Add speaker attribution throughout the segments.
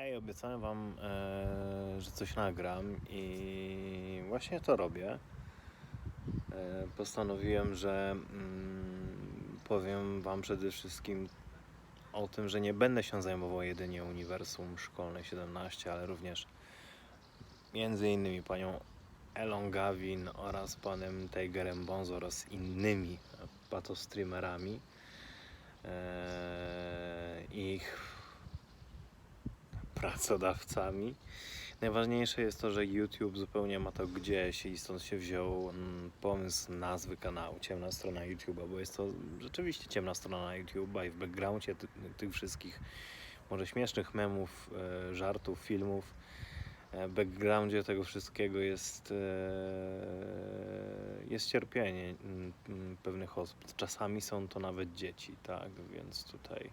Speaker 1: Ej, obiecałem wam, e, że coś nagram i właśnie to robię. E, postanowiłem, że mm, powiem wam przede wszystkim o tym, że nie będę się zajmował jedynie Uniwersum Szkolne 17, ale również między innymi panią Elon Gawin oraz panem Tigerem Bonzo oraz innymi patostreamerami. E, ich pracodawcami. Najważniejsze jest to, że YouTube zupełnie ma to gdzieś i stąd się wziął mm, pomysł nazwy kanału Ciemna strona YouTube'a, bo jest to rzeczywiście ciemna strona na YouTube'a i w backgroundzie ty, tych wszystkich może śmiesznych memów, e, żartów, filmów, e, backgroundzie tego wszystkiego jest, e, jest cierpienie mm, mm, pewnych osób. Czasami są to nawet dzieci, tak, więc tutaj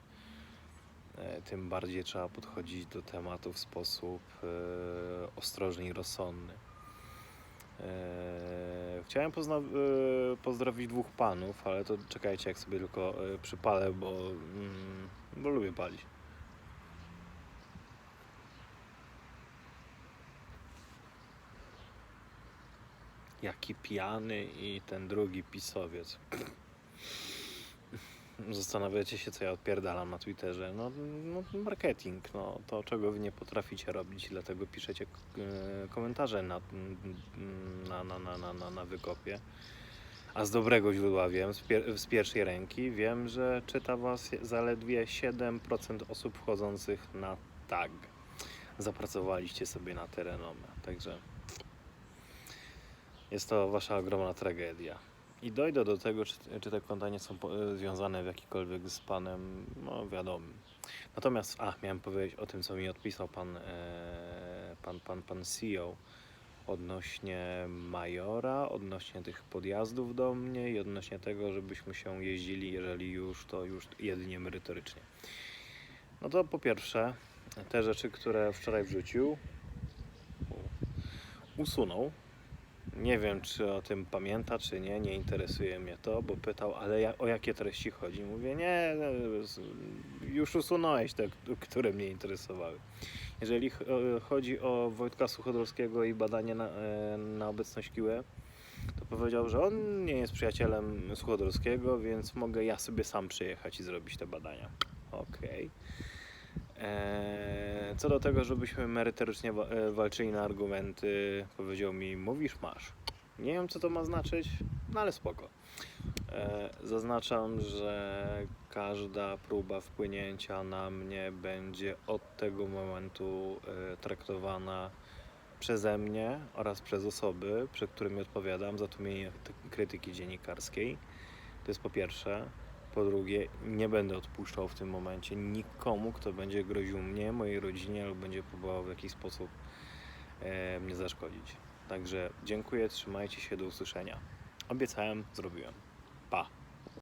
Speaker 1: tym bardziej trzeba podchodzić do tematu w sposób e, ostrożny i rozsądny. E, Chciałem e, pozdrowić dwóch panów, ale to czekajcie, jak sobie tylko e, przypalę, bo, mm, bo lubię palić. Jaki pijany i ten drugi pisowiec. Zastanawiacie się, co ja odpierdalam na Twitterze. No, no marketing, no, to czego wy nie potraficie robić, dlatego piszecie e, komentarze na, na, na, na, na, na, wykopie. A z dobrego źródła wiem, z, pier- z pierwszej ręki, wiem, że czyta was zaledwie 7% osób wchodzących na tag. Zapracowaliście sobie na te renomę, także jest to wasza ogromna tragedia. I dojdę do tego, czy, czy te konta nie są związane w jakikolwiek z panem, no wiadomym. Natomiast, a, miałem powiedzieć o tym, co mi odpisał pan, e, pan, pan, pan CEO odnośnie Majora, odnośnie tych podjazdów do mnie i odnośnie tego, żebyśmy się jeździli, jeżeli już, to już jedynie merytorycznie. No to po pierwsze, te rzeczy, które wczoraj wrzucił, usunął. Nie wiem, czy o tym pamięta, czy nie, nie interesuje mnie to, bo pytał, ale ja, o jakie treści chodzi? Mówię, nie, no, już usunąłeś te, które mnie interesowały. Jeżeli e, chodzi o Wojtka Suchodolskiego i badanie na, e, na obecność QE, to powiedział, że on nie jest przyjacielem Suchodolskiego, więc mogę ja sobie sam przyjechać i zrobić te badania. Okej. Eee, Co do tego, żebyśmy merytorycznie e, walczyli na argumenty, powiedział mi, mówisz, masz. Nie wiem, co to ma znaczyć, no ale spoko. Eee, Zaznaczam, że każda próba wpłynięcia na mnie będzie od tego momentu e, traktowana przeze mnie oraz przez osoby, przed którymi odpowiadam za tłumienie krytyki dziennikarskiej. To jest po pierwsze. Po drugie, nie będę odpuszczał w tym momencie nikomu, kto będzie groził mnie, mojej rodzinie lub będzie próbował w jakiś sposób e, mnie zaszkodzić. Także dziękuję, trzymajcie się, do usłyszenia. Obiecałem, zrobiłem. Pa.